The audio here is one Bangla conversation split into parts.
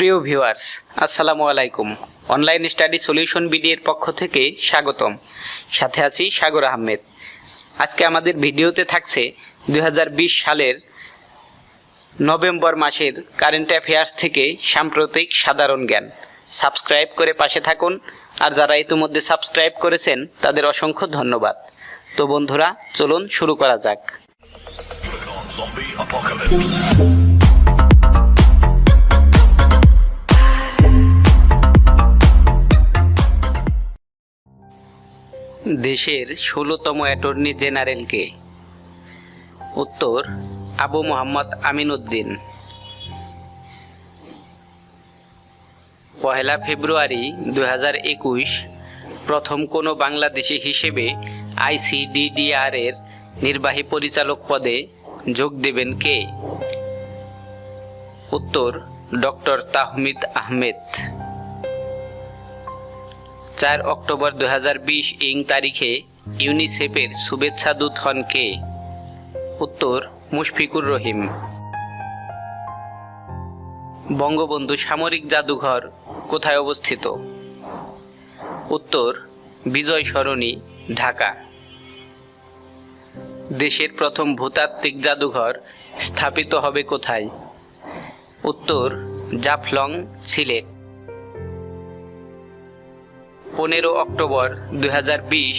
প্রিয় ভিউয়ার্স, আসসালামু আলাইকুম। অনলাইন স্টাডি সলিউশন বিডির পক্ষ থেকে স্বাগতম। সাথে আছি সাগর আহমেদ। আজকে আমাদের ভিডিওতে থাকছে দু হাজার বিশ সালের নভেম্বর মাসের কারেন্ট অ্যাফেয়ার্স থেকে সাম্প্রতিক সাধারণ জ্ঞান। সাবস্ক্রাইব করে পাশে থাকুন। আর যারা ইতিমধ্যে সাবস্ক্রাইব করেছেন, তাদের অসংখ্য ধন্যবাদ। তো বন্ধুরা, চলুন শুরু করা যাক। দেশের ষোলোতম অ্যাটর্নি জেনারেলকে। উত্তর, আবু মোহাম্মদ আমিন উদ্দিন পহেলা ফেব্রুয়ারি দু প্রথম কোনো বাংলাদেশি হিসেবে আইসিডিডিআর এর নির্বাহী পরিচালক পদে যোগ দেবেন কে? উত্তর, ডক্টর তাহমিদ আহমেদ। চার অক্টোবর দু হাজার বিশ ইং তারিখে ইউনিসেফের শুভেচ্ছা দূত হন কে? উত্তর, মুশফিকুর রহিম। বঙ্গবন্ধু সামরিক জাদুঘর কোথায় অবস্থিত? উত্তর, বিজয় সরণি, ঢাকা। দেশের প্রথম ভূতাত্ত্বিক জাদুঘর স্থাপিত হবে কোথায়? উত্তর, জাফলং, সিলেট। পনেরো অক্টোবর দুই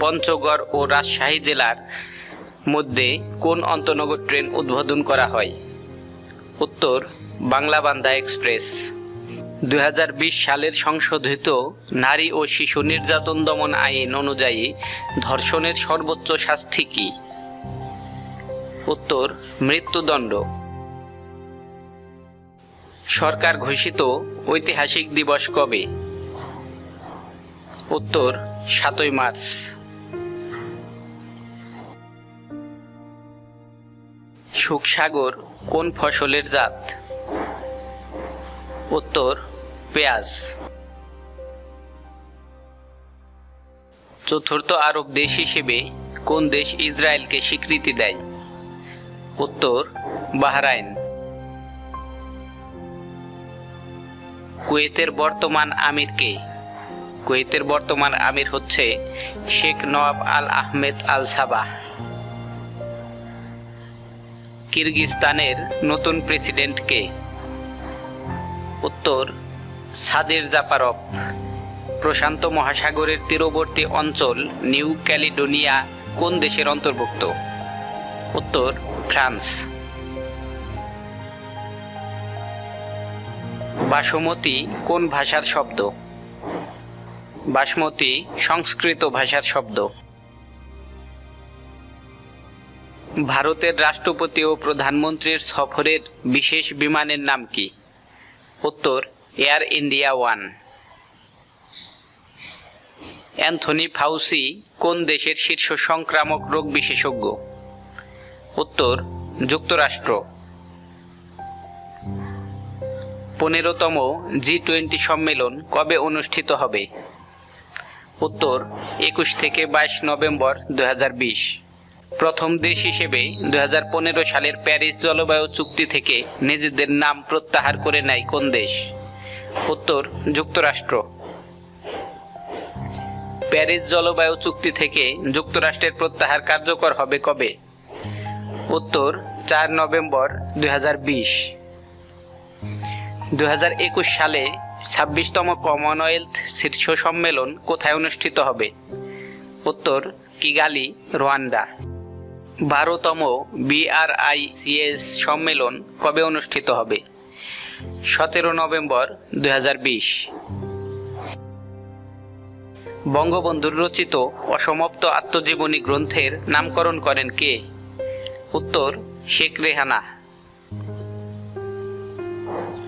পঞ্চগড় ও রাজশাহী জেলার মধ্যে কোন অন্তনগর ট্রেন উদ্বোধন করা হয়? উত্তর বাংলা বান্দা এক্সপ্রেস। দু হাজার বিশ সালের সংশোধিত নারী ও শিশু নির্যাতন দমন আইন অনুযায়ী ধর্ষণের সর্বোচ্চ শাস্তি কি? উত্তর, মৃত্যুদণ্ড। সরকার ঘোষিত ঐতিহাসিক দিবস কবে? উত্তর, সাতই মার্চ। সুখসাগর কোন ফসলের জাত? উত্তর, পেঁয়াজ। চতুর্থ আরব দেশ হিসেবে কোন দেশ ইসরায়েলকে স্বীকৃতি দেয়? উত্তর, বাহরাইন। কুয়েতের বর্তমান আমির কে? কুয়েতের বর্তমান আমির হচ্ছে Sheikh Nawaf Al Ahmed Al Sabah. কিরগিজস্তানের নতুন প্রেসিডেন্ট কে? উত্তর, সাদের জাপারভ প্রশান্ত মহাসাগরের তীরবর্তী অঞ্চল নিউ ক্যালিডোনিয়া কোন দেশের অন্তর্ভুক্ত? উত্তর, ফ্রান্স। বাসমতি কোন ভাষার শব্দ? বাসমতি সংস্কৃত ভাষার শব্দ। ভারতের রাষ্ট্রপতি ও প্রধানমন্ত্রীর সফরের বিশেষ বিমানের নাম কি? উত্তর, air India one. Anthony Fauci কোন দেশের শীর্ষ সংক্রামক রোগ বিশেষজ্ঞ? উত্তর, যুক্তরাষ্ট্র। পনেরোতম জি টোয়েন্টি সম্মেলন কবে অনুষ্ঠিত হবে? উত্তর একুশ থেকে বাইশ নভেম্বর দুই হাজার বিশ। প্রথম দেশ হিসেবে দুই হাজার পনেরো সালের প্যারিস জলবায়ু চুক্তি থেকে নিজেদের নাম প্রত্যাহার করে নেয় কোন দেশ? উত্তর, যুক্তরাষ্ট্র। প্যারিস জলবায়ু চুক্তি থেকে যুক্তরাষ্ট্রের প্রত্যাহার কার্যকর হবে কবে? উত্তর, চার নভেম্বর দুই দুই সালে ছাব্বিশতম কমনওয়েলথ শীর্ষ সম্মেলন কোথায় অনুষ্ঠিত হবে? উত্তর, কিগালি, রোয়ান্ডা। বারোতম বিআরআইসিএস সম্মেলন কবে অনুষ্ঠিত হবে? সতেরো নভেম্বর দু হাজার বিশ। বঙ্গবন্ধুর রচিত অসমাপ্ত আত্মজীবনী গ্রন্থের নামকরণ করেন কে? উত্তর, শেখ রেহানা।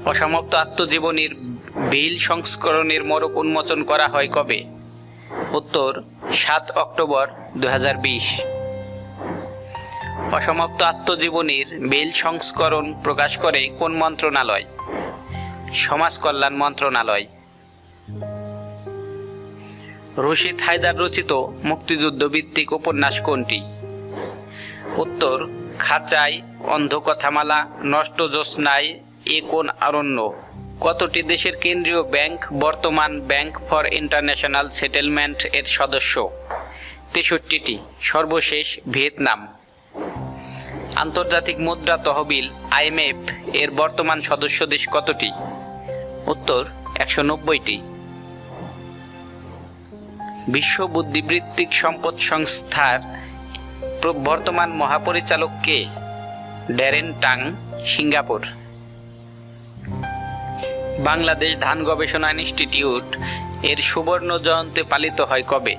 অসমাপ্ত আত্মজীবনীর বিল সংস্করণের মোড়ক উন্মোচন করা হয় কবে? উত্তর, সাত অক্টোবর দু হাজার বিশ। অসমাপ্ত আত্মজীবনীর বিল সংস্করণ প্রকাশ করে কোন মন্ত্রণালয়? সমাজ কল্যাণ মন্ত্রণালয়। রশিদ হায়দার রচিত মুক্তিযুদ্ধ ভিত্তিক উপন্যাস কোনটি? উত্তর খাঁচাই অন্ধকথামালা, নষ্ট জ্যোৎস্নায় এ কোন অরণ্য কতটি দেশের কেন্দ্রীয় ব্যাংক বর্তমান ব্যাংক ফর ইন্টারন্যাশনাল সেটেলমেন্ট এর সদস্য? তেষট্টিটি। সর্বশেষ ভিয়েতনাম। আন্তর্জাতিক মুদ্রা তহবিল আইএমএফ এর বর্তমান সদস্য দেশ কতটি? উত্তর, একশো নব্বইটি। বিশ্ব বুদ্ধিবৃত্তিক সম্পদ সংস্থার বর্তমান মহাপরিচালক কে? Darren Tang, Singapore. বাংলাদেশ ধান গবেষণা ইনস্টিটিউট এর সুবর্ণ জয়ন্তী পালিত হয় কবে?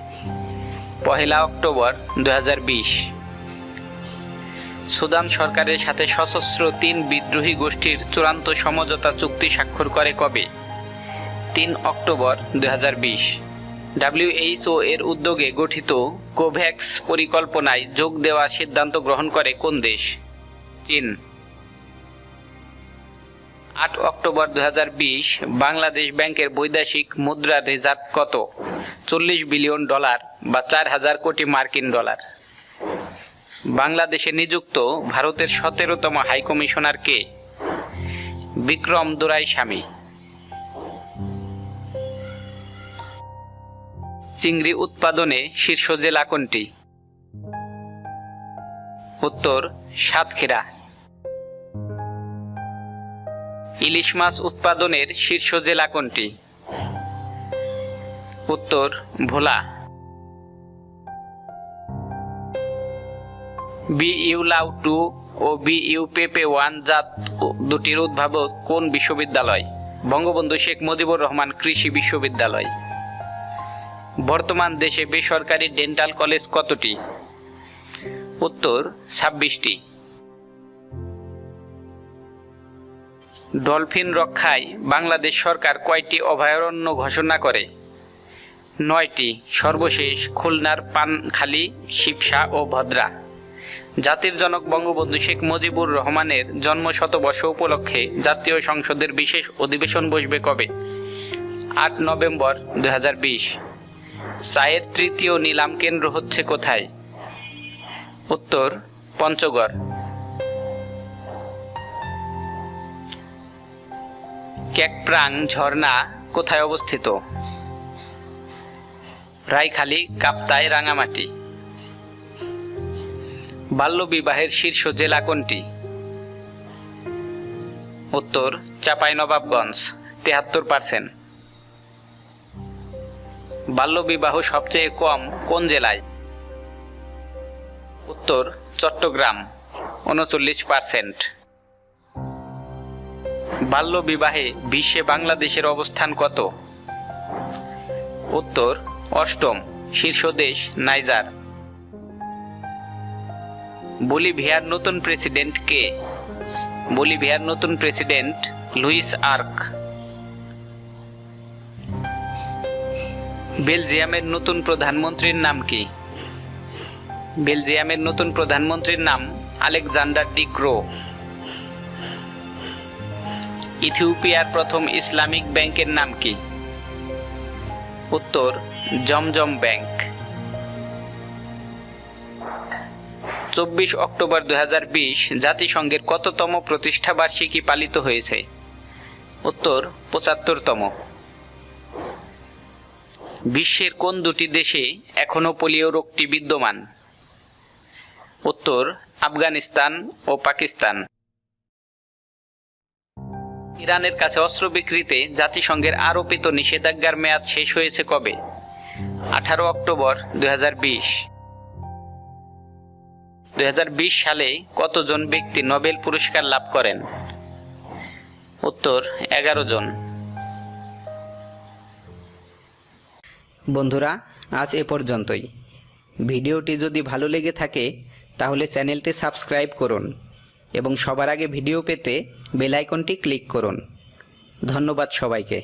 পহেলা অক্টোবর দু হাজার বিশ। সুদান সরকারের সাথে সশস্ত্র তিন বিদ্রোহী গোষ্ঠীর চূড়ান্ত সমঝোতা চুক্তি স্বাক্ষর করে কবে? তিন অক্টোবর দু ডাব্লিউএইচও এর উদ্যোগে গঠিত কোভ্যাক্স পরিকল্পনায় যোগ দেওয়ার সিদ্ধান্ত গ্রহণ করে কোন দেশ? চীন। আট অক্টোবর দু হাজার বিশ বাংলাদেশ ব্যাংকের বৈদেশিক মুদ্রার রিজার্ভ কত? চল্লিশ বিলিয়ন ডলার বা চার হাজার কোটি মার্কিন ডলার। বাংলাদেশে নিযুক্ত ভারতের সতেরোতম হাইকমিশনার কে? বিক্রম দোরাই স্বামী। চিংড়ি উৎপাদনে শীর্ষ জেলা কোনটি? উত্তর সাতক্ষীরা। ইলিশ মাছ উৎপাদনের শীর্ষ জেলা কোনটি? উত্তর, ভোলা। বি ইউ লাউ টু ও বি ইউ পেপে ওয়ান জাত দুটির উদ্ভাবক কোন বিশ্ববিদ্যালয়? বঙ্গবন্ধু শেখ মুজিবুর রহমান কৃষি বিশ্ববিদ্যালয়। বর্তমান দেশে বেসরকারি ডেন্টাল কলেজ কতটি? উত্তর, ছাব্বিশটি। ডলফিন রক্ষায় বাংলাদেশ সরকার কয়টি অভয়ারণ্য ঘোষণা করে? নয়টি, সর্বশেষ খুলনার পানখালী, শিবসা ও ভদ্রা। জাতির জনক বঙ্গবন্ধু শেখ মুজিবুর রহমানের জন্ম শতবর্ষ উপলক্ষে জাতীয় সংসদের বিশেষ অধিবেশন বসবে কবে? আট নভেম্বর দু হাজার বিশ। চায়ের তৃতীয় নিলাম কেন্দ্র হচ্ছে কোথায়? উত্তর, পঞ্চগড়। ক্যাকপ্রাং ঝর্ণা কোথায় অবস্থিত? রাইখালি কাপ্তাই, রাঙামাটি। বাল্যবিবাহের শীর্ষ জেলা কোনটি? উত্তর চাঁপাইনবাবগঞ্জ তেহাত্তর পার্সেন্ট। বাল্যবিবাহ সবচেয়ে কম কোন জেলায়? উত্তর, চট্টগ্রাম, উনচল্লিশ পার্সেন্ট। বাল্যবিবাহে বিশ্বে বাংলাদেশের অবস্থান কত? উত্তর, অষ্টম শীর্ষ দেশ নাইজার। বলিভিয়ার নতুন প্রেসিডেন্ট কে? বলিভিয়ার নতুন প্রেসিডেন্ট লুইস আর্ক। বেলজিয়ামের নতুন প্রধানমন্ত্রীর নাম কি? বেলজিয়ামের নতুন প্রধানমন্ত্রীর নাম আলেকজান্ডার ডি ক্রো ইথিওপিয়ার প্রথম ইসলামিক ব্যাংকের নাম কি? উত্তর, জমজম ব্যাংক। চব্বিশ অক্টোবর দু হাজার বিশ জাতিসংঘের কততম প্রতিষ্ঠা বার্ষিকী পালিত হয়েছে? উত্তর, পঁচাত্তরতম। বিশ্বের কোন দুটি দেশে এখনও পোলিও রোগটি বিদ্যমান? উত্তর, আফগানিস্তান ও পাকিস্তান। ইরানের কাছে অস্ত্র বিক্রিতে জাতিসংঘের আরোপিত নিষেধাজ্ঞার মেয়াদ শেষ হয়েছে কবে? আঠারো অক্টোবর দুই সালে কতজন ব্যক্তি নোবেল পুরস্কার লাভ করেন? উত্তর, এগারো জন। বন্ধুরা, আজ এ পর্যন্তই। ভিডিওটি যদি ভালো লেগে থাকে, তাহলে চ্যানেলটি সাবস্ক্রাইব করুন। এবং সবার আগে ভিডিও পেতে বেলাইকনটি ক্লিক করুন। ধন্যবাদ সবাইকে।